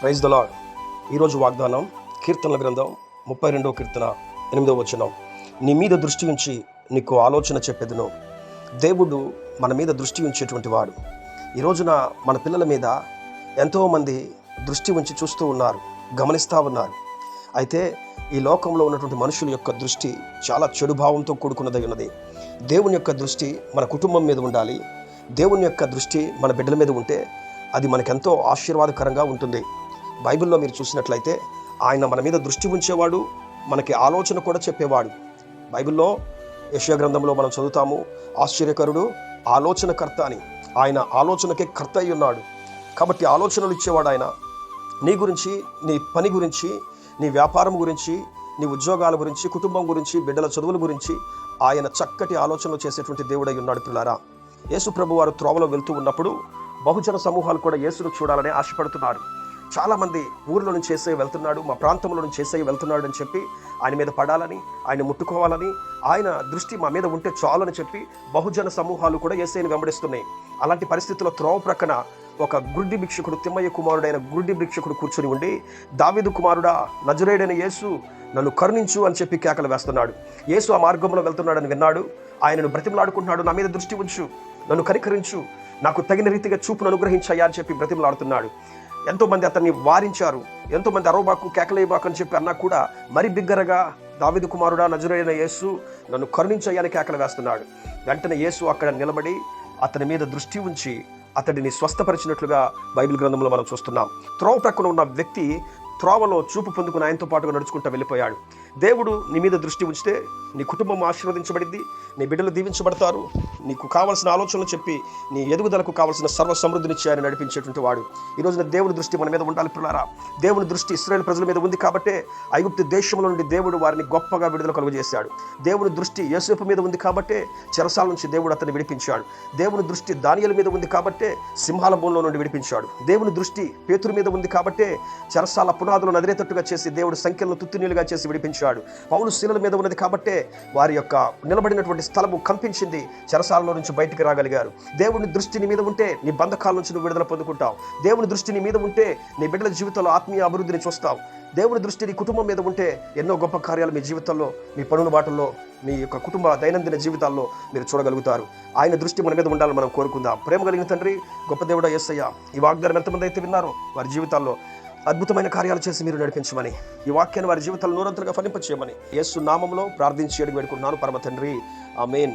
Praise the lord ఈరోజు వాగ్దానం కీర్తనల గ్రంథం ముప్పై రెండవ కీర్తన ఎనిమిదవ వచనం. నీ మీద దృష్టి ఉంచి నీకు ఆలోచన చెప్పేదను. దేవుడు మన మీద దృష్టి ఉంచేటువంటి వాడు. ఈ రోజున మన పిల్లల మీద ఎంతోమంది దృష్టి ఉంచి చూస్తూ ఉన్నారు గమనిస్తూ ఉన్నారు. అయితే ఈ లోకంలో ఉన్నటువంటి మనుషుల యొక్క దృష్టి చాలా చెడు భావంతో కూడుకున్నదై ఉన్నది. దేవుని యొక్క దృష్టి మన కుటుంబం మీద ఉండాలి. దేవుని యొక్క దృష్టి మన బిడ్డల మీద ఉంటే అది మనకెంతో ఆశీర్వాదకరంగా ఉంటుంది. బైబిల్లో మీరు చూసినట్లయితే ఆయన మన మీద దృష్టి ఉంచేవాడు మనకి ఆలోచన కూడా చెప్పేవాడు. బైబిల్లో యశ్వ గ్రంథంలో మనం చదువుతాము ఆశ్చర్యకరుడు ఆలోచనకర్త అని. ఆయన ఆలోచనకే కర్త అయి ఉన్నాడు. కాబట్టి ఆలోచనలు ఇచ్చేవాడు ఆయన. నీ గురించి నీ పని గురించి నీ వ్యాపారం గురించి నీ ఉద్యోగాల గురించి కుటుంబం గురించి బిడ్డల చదువుల గురించి ఆయన చక్కటి ఆలోచనలు చేసేటువంటి దేవుడై ఉన్నాడు పిల్లారా. యేసు ప్రభు వారు త్రోవలో వెళ్తూ ఉన్నప్పుడు బహుజన సమూహాలు కూడా యేసును చూడాలని ఆశపడుతున్నారు. చాలామంది ఊర్లో నుంచి చేసే వెళ్తున్నాడు మా ప్రాంతంలో నుంచి చేసే వెళ్తున్నాడు అని చెప్పి ఆయన మీద పడాలని ఆయన ముట్టుకోవాలని ఆయన దృష్టి మా మీద ఉంటే చాలని చెప్పి బహుజన సమూహాలు కూడా ఏసైని వెంబడిస్తున్నాయి. అలాంటి పరిస్థితుల్లో త్రోవ ప్రక్కన ఒక గుడ్డి భిక్షకుడు తిమ్మయ్య కుమారుడైన గుడ్డి భిక్షకుడు కూర్చుని ఉండి దావిదు కుమారుడా నజరేడైన యేసు నన్ను కరుణించు అని చెప్పి కేకలు వేస్తున్నాడు. యేసు ఆ మార్గంలో వెళ్తున్నాడని విన్నాడు. ఆయనను బ్రతిమలాడుకుంటున్నాడు నా మీద దృష్టి ఉంచు నన్ను కనికరించు నాకు తగిన రీతిగా చూపును అనుగ్రహించయ్యా అని చెప్పి బ్రతిమలాడుతున్నాడు. ఎంతోమంది అతన్ని వారించారు. ఎంతోమంది అరవబాకు కేకలేయబాకు అని చెప్పి అన్నా కూడా మరి బిగ్గరగా దావిదు కుమారుడా నజరైన యేసు నన్ను కరుణించయ్యని కేకలు వేస్తున్నాడు. వెంటనే యేసు అక్కడ నిలబడి అతని మీద దృష్టి ఉంచి అతడిని స్వస్థపరిచినట్లుగా బైబిల్ గ్రంథంలో మనం చూస్తున్నాం. త్రోవ ప్రక్కన ఉన్న వ్యక్తి త్రోవలో చూపు పొందుకుని ఆయనతో పాటుగా నడుచుకుంటూ వెళ్ళిపోయాడు. దేవుడు నీ మీద దృష్టి ఉంచితే నీ కుటుంబం ఆశీర్వదించబడింది నీ బిడ్డలు దీవించబడతారు. నీకు కావాల్సిన ఆలోచనలు చెప్పి నీ ఎదుగుదలకు కావాల్సిన సర్వ సమృద్ధినిచ్చి ఆయన నడిపించేటువంటి వాడు. ఈ రోజున దేవుని దృష్టి మన మీద ఉండాలి పిల్లారా దేవుని దృష్టి ఇస్రాయల్ ప్రజల మీద ఉంది కాబట్టే ఐగుప్తు దేశంలో నుండి దేవుడు వారిని గొప్పగా విడుదల కలుగజేశాడు. దేవుని దృష్టి యేసేపు మీద ఉంది కాబట్టే చెరసాల నుంచి దేవుడు అతన్ని విడిపించాడు. దేవుని దృష్టి దానియల మీద ఉంది కాబట్టే సింహాల బోన్లో నుండి విడిపించాడు. దేవుని దృష్టి పేతురు మీద ఉంది కాబట్టే చెరసాల పునాదులు నదిరేతట్టుగా చేసి దేవుడు సంఖ్యలను తుత్తునీలుగా చేసి విడిపించాడు. పౌలు శిలల మీద ఉన్నది కాబట్టే వారి యొక్క నిలబడినటువంటి స్థలము కంపించింది. చెరసాలలో నుంచి బయటికి రాగలిగారు. దేవుని దృష్టిని మీద ఉంటే నీ బంధకాల నుంచి నువ్వు విడుదల పొందుకుంటావు. దేవుని దృష్టిని మీద ఉంటే నీ బిడ్డల జీవితంలో ఆత్మీయ అభివృద్ధిని చూస్తావు. దేవుని దృష్టి నీ కుటుంబం మీద ఉంటే ఎన్నో గొప్ప కార్యాలు మీ జీవితంలో మీ పనుల బాటల్లో మీ యొక్క కుటుంబ దైనందిన జీవితాల్లో మీరు చూడగలుగుతారు. ఆయన దృష్టి మన మీద ఉండాలని మనం కోరుకుందాం. ప్రేమ కలిగిన తండ్రి గొప్ప దేవుడ యేసయ్య ఈ వాగ్దానం ఎంతమంది అయితే విన్నారో వారి జీవితాల్లో అద్భుతమైన కార్యాలు చేసి మీరు నడిపించమని ఈ వాక్యాన్ని వారి జీవితాలు నూరంతలుగా ఫలింపచేయమని యేసు నామంలో ప్రార్థించి అడిగి పెడుకున్నాను పరమ తండ్రి. ఆమెన్.